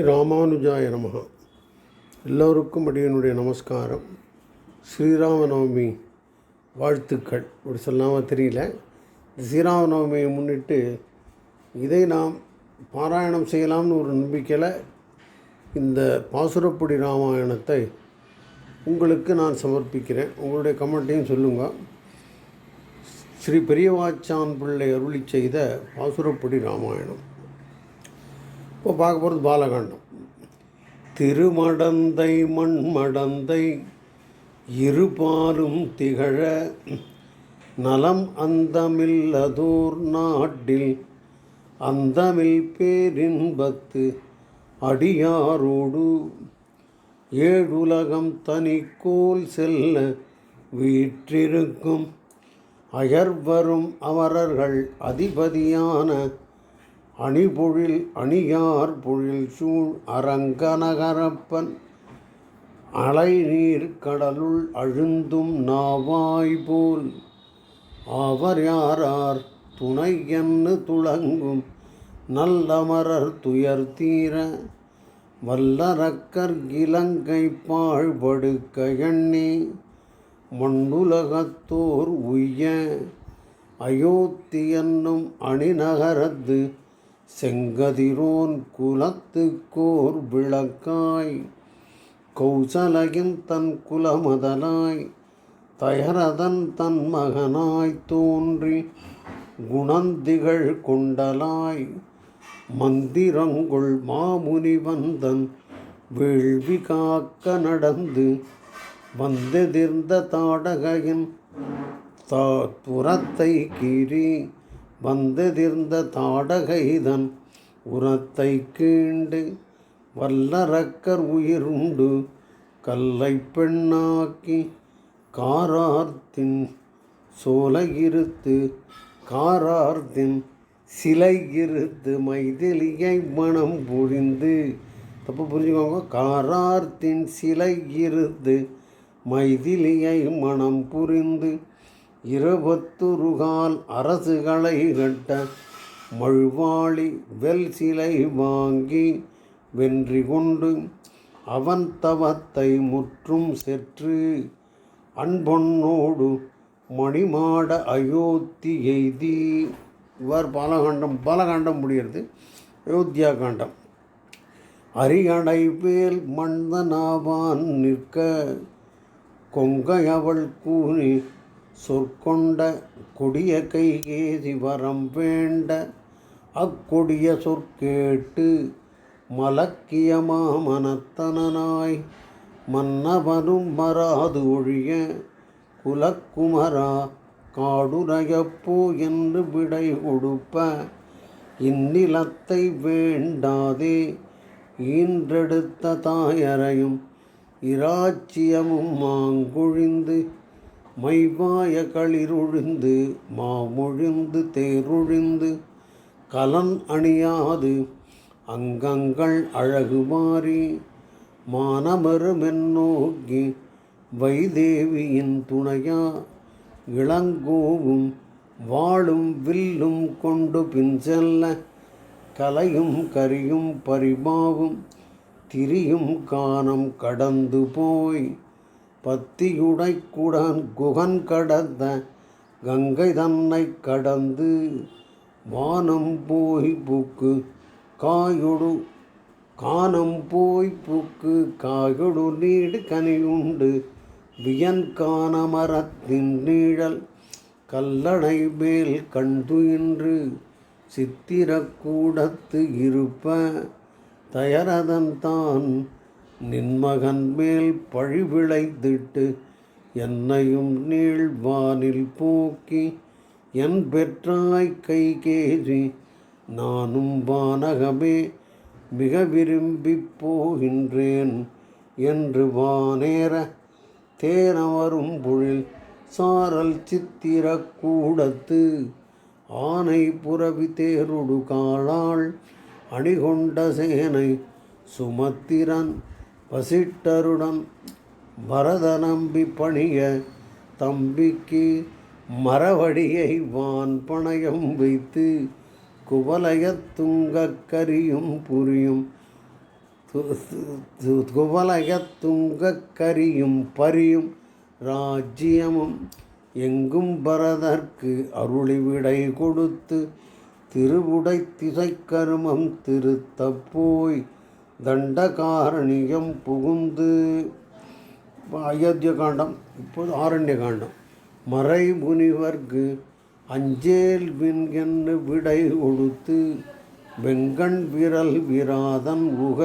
ராமானுஜாய நமகா எல்லோருக்கும் அடியனுடைய நமஸ்காரம். ஸ்ரீராமநவமி வாழ்த்துக்கள். இப்படி சொல்லாமல் தெரியல. ஸ்ரீராம நவமியை முன்னிட்டு இதை நாம் பாராயணம் செய்யலாம்னு ஒரு நம்பிக்கையில் இந்த பாசுரப்பொடி ராமாயணத்தை உங்களுக்கு நான் சமர்ப்பிக்கிறேன். உங்களுடைய கமெண்ட்டையும் சொல்லுங்க. ஸ்ரீ பெரியவாச்சான் பிள்ளை அருளி செய்த பாசுரப்பொடி ராமாயணம். இப்போ பார்க்க போகிறது பாலகாண்டம். திருமடந்தை மண்மடந்தை இருபாலும் திகழ நலம் அந்தமில்லதோர் நாட்டில் அந்தமில் பேரின்பத்து அடியாரோடு ஏழுலகம் தனிக்கோல் செல்ல வீற்றிருக்கும் அயர்வரும் அமரர்கள் அதிபதியான அணிபொழில் அணியார் பொழில் சூழ் அரங்கநகரப்பன் அலைநீர் கடலுள் அழுந்தும் நாவாய் போல் அவர் யாரார்? துணை என்று துளங்கும் நல்லமரர் துயர் தீர வல்லரக்கர் இலங்கை பாழ்படுக்க எண்ணி மண்ணுலகத்தோர் உய்ய அயோத்தி என்னும் அணிநகரத்து செங்கதிரோன் குலத்துக்கோர் விளக்காய் கௌசலையும் தன் குலமதலாய் தயரதன் தன் மகனாய் தோன்றி குணந்திகள் கொண்டலாய் மந்திரங்குள் மாமுனி வந்தன் வேள்வி காக்க நடந்து வந்தெதிர்ந்த தாடகையின் தா புறத்தை கீறி வந்தெதிர்ந்த தாடகைதன் உரத்தை கீண்டு வல்லரக்கர் உயிருண்டு கல்லை பெண்ணாக்கி காரார்த்தின் சோலையிருத்து காரார்த்தின் சிலை இருத்து மைதிலியை மனம் புரிந்து. தப்பு புரிஞ்சுக்கோங்க. காரார்த்தின் சிலை இருத்து மைதிலியை மனம் புரிந்து. இருபத்துருகால் அரசுகளை கட்ட மழ்வாளி வெல் சிலை வாங்கி வென்றி கொண்டு அவன் தவத்தை முற்றும் செற்று அன்பொன்னோடு மணிமாட அயோத்தி எய்தி. இவர் பலகாண்டம் பலகாண்டம் முடிகிறது. அயோத்தியா காண்டம். அரியணை வேல் மந்தனாவான் நிற்க கொங்கையவள் கூனி சொற்கொண்ட கொடிய கைகேசி வரம் வேண்ட அக்கொடிய சொற்கேட்டு மலக்கிய மாமனத்தனாய் மன்னவனும் மராது ஒழிய குலக்குமரா காடுரையப்போ என்று விடை கொடுப்ப இந்நிலத்தை வேண்டாதே ஈன்றெடுத்த தாயரையும் இராச்சியமும் மாங்கொழிந்து மைவாய களிருழிந்து மாமொழிந்து தேரொழிந்து கலன் அணியாது அங்கங்கள் அழகு மாறி மானமருமென்னோக்கி வைதேவியின் துணையா இளங்கோவும் வாழும் வில்லும் கொண்டு பின் செல்ல கலையும் கரியும் பரிமாவும் திரியும் காணம் கடந்து போய் பத்தியுடை குடன் குகன் கடந்த கங்கை தன்னை கடந்து வானம் போய் புக்கு காயொடு கானம் போய் புக்கு காயொடு நீடு கனியுண்டு. வியன் காண மரத்தின் நீழல் கல்லடை மேல் கண்டுயின்று சித்திரக்கூடத்து இருப்ப தயரதன் தான் நின்மகன் மேல் பழிவிளைந்திட்டு என்னையும் நீழ்வானில் போக்கி என் பெற்றாய் கைகேறி நானும் வானகமே மிக விரும்பிப் போகின்றேன் என்று வானேற தேனவரும் பொழில் சாரல் சித்திர கூடத்து ஆனை புறவி தேருடு காளாள் அணிகொண்ட சேனை சுமத்திரன் வசிட்டருடன் பரதநம்பி பணிய தம்பிக்கு மரவடியை வான் பணயம் வைத்து குவலயத்துங்கக்கரியும் புரியும். குவலயத்துங்கக்கரியும் பரியும் ராஜ்யமும் எங்கும் பரதற்கு அருளிவிடை கொடுத்து திருவுடை திசைக்கருமம் திருத்தப்போய் போய் தண்டகாரணியம் புகுந்து அயோத்திய காண்டம் இப்போது ஆரண்ய காண்டம் மறை முனிவர்க்கு அஞ்சேல் வின் என்று விடை கொடுத்து வெங்கண் விரல் விராதன் உக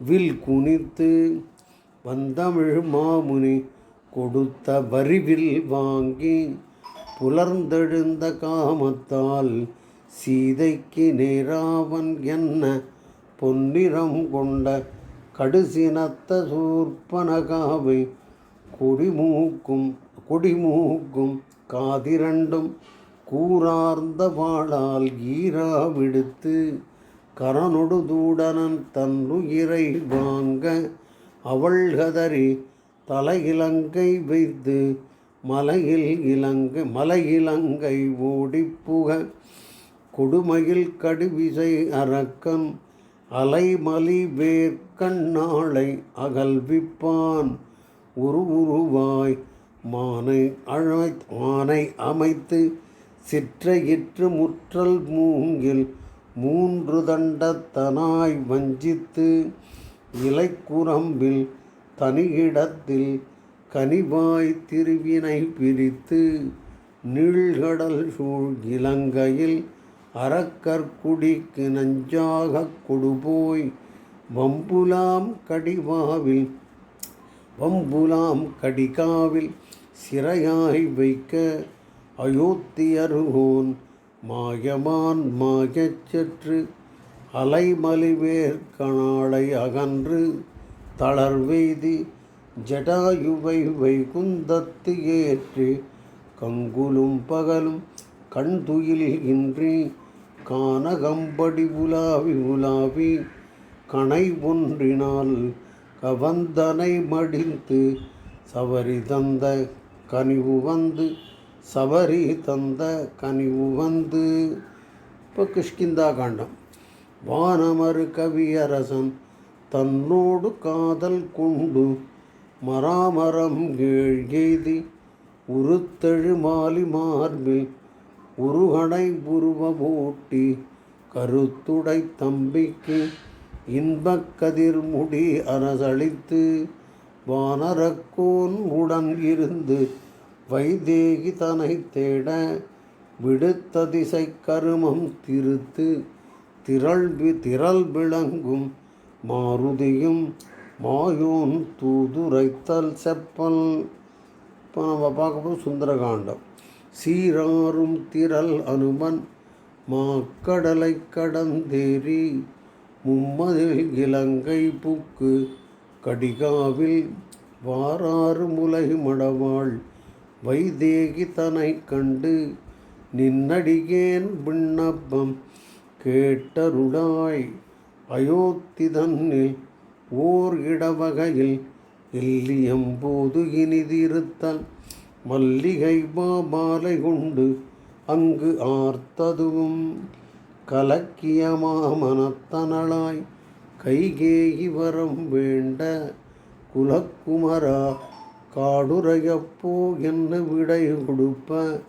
வில் குனித்து வந்தமிழ் மாமுனி கொடுத்த வரிவில் வாங்கி புலர்ந்தெழுந்த காமத்தால் சீதைக்கு நேராவன் என்ன பொன்னிறம் கொண்ட கடுசினத்த சூர்பனகாவை கொடிமூக்கும் கொடிமூக்கும் காதிரண்டும் கூரார்ந்த வாழால் ஈரா விடுத்து கரனொடு தூடனன் தன்னுயிரை வாங்க அவள் கதறி தலையிலங்கை வைத்து மலையில் இலங்கை மலையிலங்கை ஓடிப்புக கொடுமையில் கடுவிசை அரக்கன் அலைமலி வேர்க்கண்ணாளை அகல்விப்பான். உரு உருவாய் மானை அழை மானை அமைத்து சிற்றையிற்று முற்றல் மூங்கில் மூன்று தண்டத்தனாய் வஞ்சித்து இலைக்குரம்பில் தனியிடத்தில் கனிவாய் திருவினை பிரித்து நீழ்கடல் சூழ் இலங்கையில் அறக்கற்குடிக்கு நஞ்சாகக் கொடுபோய் வம்புலாம் கடிவாவில் வம்புலாம் கடிகாவில் சிறையாய் வைக்க அயோத்தியருகோன் மாயமான் மாயச்சற்று அலைமலிவேர் கணாளை அகன்று தளர்வெய்தி ஜடாயுவை வைகுந்தத்து ஏற்று கங்குலும் பகலும் கண்துயில் கானகம்படி உலாவி உலாவி கணை ஒன்றினால் கவந்தனை மடிந்து சவரி தந்த கனிவு வந்து சபரி தந்த கனிவு வந்து. இப்போ கிஷ்கிந்தா காண்டம். வானமறு கவியரசன் தன்னோடு காதல் கொண்டு மராமரம் கீழ் எய்தி உருத்தெழு மாலி மார்பில் உருகடை உருவமூட்டி கருத்துடை தம்பிக்கு இன்பக் கதிர் முடி அரசளித்து வானரக்கோன் உடன் இருந்து வைதேகி தனை தேட விடுத்த திசை கருமம் திருத்து திரள் திரள் விளங்கும் மாருதியும் மாயோன் தூதுரைத்தல் செப்பல். இப்போ நம்ம பார்க்க சுந்தரகாண்டம். சீராரும் திரள் அனுமன் மாக்கடலை கடந்தேறி மும்மதில் இலங்கை புக்கு கடிகாவில் வாராறு முலை மடவாள் வைதேகி தனை கண்டு நின்னடிகேன் விண்ணப்பம் கேட்டருளாய் அயோத்திதன்னில் ஓர் இடவகையில் எல்லியம்போது இனிதிருத்தல் மல்லிகை மாலை கொண்டு அங்கு ஆர்த்ததுவும். கலக்கிய மாமனத்தனளாய் கைகேகி வரம் வேண்ட குலக்குமரா காடுரையப்போ என்ன விடை கொடுப்ப?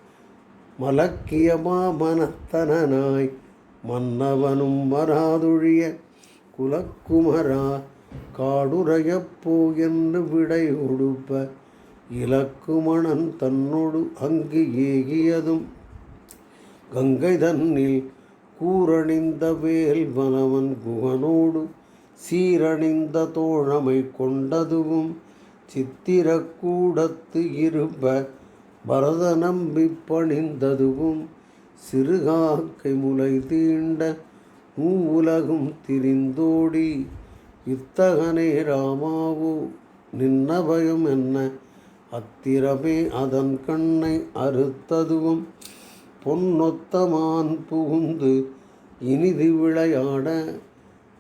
மலக்கியமா மனத்தனாய் மன்னவனும் வராதொழிய குலக்குமரா காடுரையப்போ என்று விடை கொடுப்ப? இலக்குமணன் தன்னோடு அங்கு ஏகியதும் கங்கை தன்னில் கூரணிந்த வேல் வனவன் குகனோடு சீரணிந்த தோழமை கொண்டதுவும் சித்திரக்கூடத்து இருப்ப பரத நம்பி பணிந்ததுவும் சிறுகாக்கை முளை தீண்ட மூவுலகும் திரிந்தோடி இத்தகனே ராமாவோ நின்னபயம் என்ன அத்திரமே அதன் கண்ணை அறுத்ததுவும் பொன்னொத்தமான் புகுந்து இனிது விளையாட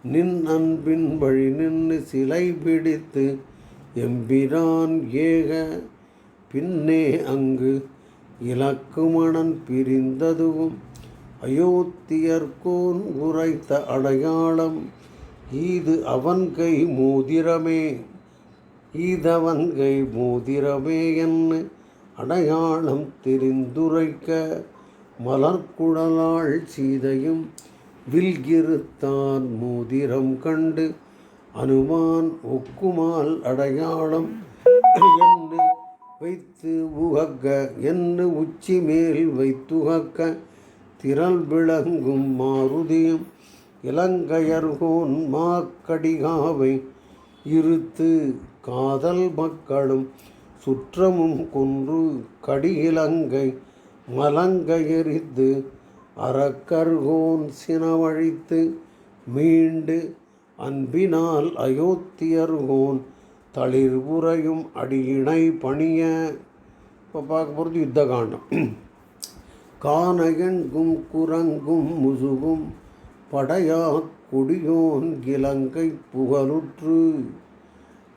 நின் அன்பின் வழி நின்று சிலை பிடித்து எம்பிரான் ஏக பின்னே அங்கு இலக்குமணன் பிரிந்ததுவும். அயோத்தியர்கோன் உரைத்த அடையாளம் இது அவன் கை மோதிரமே. ஈதவன் கை மோதிரமே என்ன அடையாளம் தெரிந்துரைக்க மலர்குடலாள் சீதையும் வில்கிருத்தான் மோதிரம் கண்டு அனுமான் ஒக்குமால் அடையாளம் என்று வைத்து உகக்க என்று உச்சி மேல் வைத்துகக்க திரள் விளங்கும் மாருதியும் இலங்கையர்கோன் மாக்கடிகாவை இருத்து காதல் மக்களும் சுற்றமும் கொன்று கடியிலங்கை மலங்கையெறித்து அறக்கர்கோன் சினவழித்து மீண்டு அன்பினால் அயோத்தியர்கோன் தளிர்புறையும் அடியினை பணிய. இப்போ பார்க்க போகிறது யுத்த காண்டம் கானகன்கும் குரங்கும் முசுகும் படையா கொடியோன் இலங்கை புகழுற்று.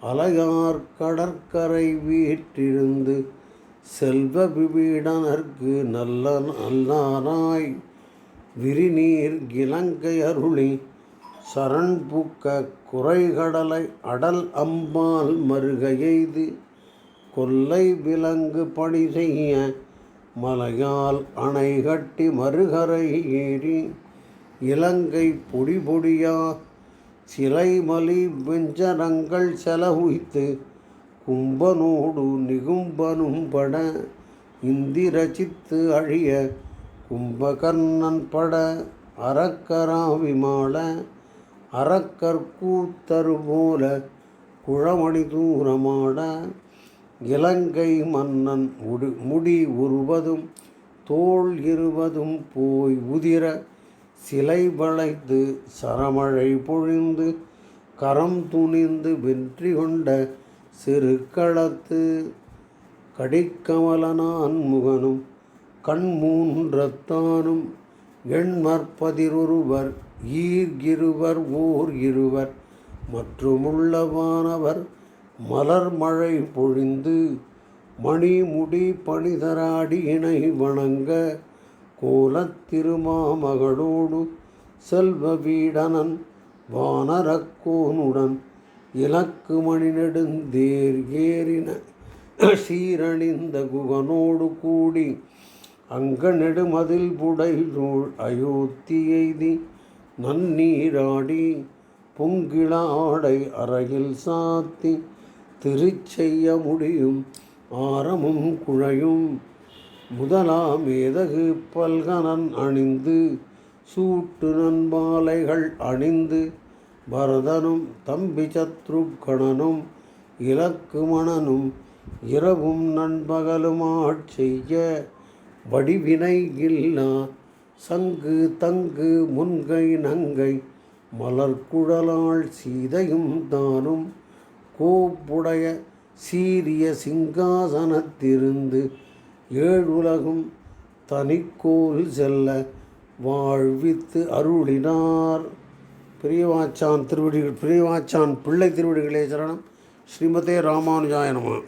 அலையார் கடற்கரை வீற்றிருந்து செல்வ விபீடனர்க்கு நல்ல நல்லாராய் விரிநீர் இலங்கை அருளி சரண் பூக்க குறைகடலை அடல் அம்பால் மருக கொல்லை விலங்கு பணி செய்ய மலையால் அணை கட்டி மறுகரை ஏறி இலங்கை பொடி பொடியாக சிலைமலி வெஞ்சனங்கள் செலவுய்த்து கும்பனோடு நிகும்பனும் பட இந்திரச்சித்து அழிய கும்பகர்ணன் பட அறக்கராவிமாள அறக்கற்கூத்தரு போல குழமணி தூரமாட இலங்கை மன்னன் உடு முடி உருவதும் தோல் இருவதும் போய் உதிர சிலை வளைத்து சரமழை பொழிந்து கரம் துணிந்து வெற்றி கொண்ட சிறுக்களத்து கடிக்கமலனான் முகனும் கண்மூன்றத்தானும் எண்மற்பதிரொருவர் ஈர்கிருவர் ஓர் இருவர் மற்றுமுள்ளவானவர் மலர் மழை பொழிந்து மணிமுடி பணிதராடி இணை வணங்க கோலத்திருமாமகளோடு செல்வ வீடனன் வானரக்கோனுடன் இலக்கு மணி நெடுந்தேர் ஏறின சீரணிந்த குகனோடு கூடி அங்க நெடுமதில் புடை அயோத்தி எய்தி நன்னீராடி பொங்கிளாடை அறையில் சாத்தி திருச்செய்ய முடியும் ஆரமும் குழையும் முதலாம் ஏதகு பல்கனன் அணிந்து சூட்டு நன்மாலைகள் அணிந்து பரதனும் தம்பி சத்ருக்கணனும் இலக்குமணனும் இரவும் நண்பகலுமாட் செய்ய வடிவினை இல்லா சங்கு தங்கு முன்கை நங்கை மலர்குழலாள் சீதையும் தானும் கோப்புடைய சீரிய சிங்காசனத்திருந்து ஏழுலகும் தனிக்கோல் செல்ல வாழ்வித்து அருளினார். பெரியவாச்சான் திருவடிகள் பெரியவாச்சான் பிள்ளை திருவடிகளே சரணம். ஸ்ரீமதே ராமானுஜாயனமா